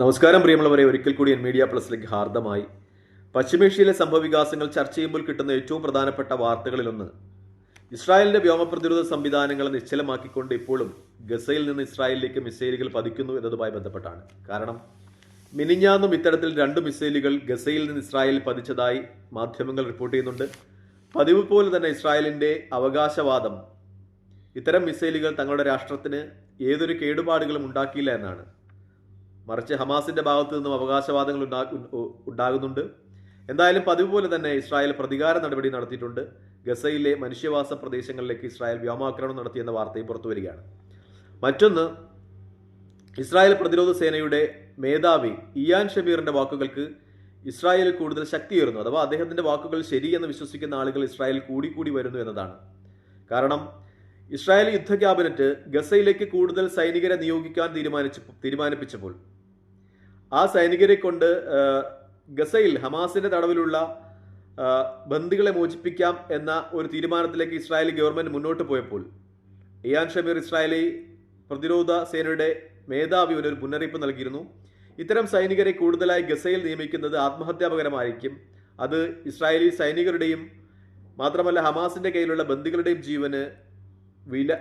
നമസ്കാരം പ്രിയമുള്ളവരെ. ഒരിക്കൽ കൂടി എൻ മീഡിയ പ്ലസിലേക്ക് ഹാർദമായി. പശ്ചിമേഷ്യയിലെ സംഭവവികാസങ്ങൾ ചർച്ച ചെയ്യുമ്പോൾ കിട്ടുന്ന ഏറ്റവും പ്രധാനപ്പെട്ട വാർത്തകളിലൊന്ന്. ഇസ്രായേലിന്റെ വ്യോമ പ്രതിരോധ സംവിധാനങ്ങളെ നിശ്ചലമാക്കിക്കൊണ്ട് ഇപ്പോഴും ഗസയിൽ നിന്ന് ഇസ്രായേലിലേക്ക് മിസൈലുകൾ പതിക്കുന്നു എന്നതുമായി ബന്ധപ്പെട്ടാണ്. കാരണം മിനിഞ്ഞാന്നും ഇത്തരത്തിൽ രണ്ട് മിസൈലുകൾ ഗസയിൽ നിന്ന് ഇസ്രായേലിൽ പതിച്ചതായി മാധ്യമങ്ങൾ റിപ്പോർട്ട് ചെയ്യുന്നുണ്ട്. പതിവ് പോലെ തന്നെ ഇസ്രായേലിന്റെ അവകാശവാദം. ഇത്തരം മിസൈലുകൾ തങ്ങളുടെ രാഷ്ട്രത്തിന് ഏതൊരു കേടുപാടുകളും ഉണ്ടാക്കിയില്ല എന്നാണ്. മറിച്ച് ഹമാസിന്റെ ഭാഗത്തു നിന്നും അവകാശവാദങ്ങൾ ഉണ്ടാ- ഉണ്ടാകുന്നുണ്ട്. എന്തായാലും പതിവ് പോലെ തന്നെ ഇസ്രായേൽ പ്രതികാര നടപടി നടത്തിയിട്ടുണ്ട്. ഗസയിലെ മനുഷ്യവാസ പ്രദേശങ്ങളിലേക്ക് ഇസ്രായേൽ വ്യോമാക്രമണം നടത്തിയെന്ന വാർത്തയും പുറത്തു വരികയാണ്. മറ്റൊന്ന് ഇസ്രായേൽ പ്രതിരോധ സേനയുടെ മേധാവി ഇയാൻ ഷബീറിന്റെ വാക്കുകൾക്ക് ഇസ്രായേൽ കൂടുതൽ ശക്തിയേറുന്നു അഥവാ അദ്ദേഹത്തിന്റെ വാക്കുകൾ ശരിയെന്ന് വിശ്വസിക്കുന്ന ആളുകൾ ഇസ്രായേൽ കൂടിക്കൂടി വരുന്നു എന്നതാണ്. കാരണം ഇസ്രായേൽ യുദ്ധ ക്യാബിനറ്റ് ഗസയിലേക്ക് കൂടുതൽ സൈനികരെ നിയോഗിക്കാൻ തീരുമാനിച്ചു തീരുമാനിപ്പിച്ചപ്പോൾ ആ സൈനികരെ കൊണ്ട് ഗസയിൽ ഹമാസിന്റെ തടവിലുള്ള ബന്ദികളെ മോചിപ്പിക്കാം എന്ന ഒരു തീരുമാനത്തിലേക്ക് ഇസ്രായേലി ഗവൺമെന്റ് മുന്നോട്ട് പോയപ്പോൾ ഇയാൻ ഷമീർ ഇസ്രായേലി പ്രതിരോധ സേനയുടെ മേധാവി ഒരു മുന്നറിയിപ്പ് നൽകിയിരുന്നു. ഇത്തരം സൈനികരെ കൂടുതലായി ഗസയിൽ നിയമിക്കുന്നത് ആത്മഹത്യാപകരമായിരിക്കും. അത് ഇസ്രായേലി സൈനികരുടെയും മാത്രമല്ല ഹമാസിന്റെ കയ്യിലുള്ള ബന്ദികളുടെയും ജീവന് വില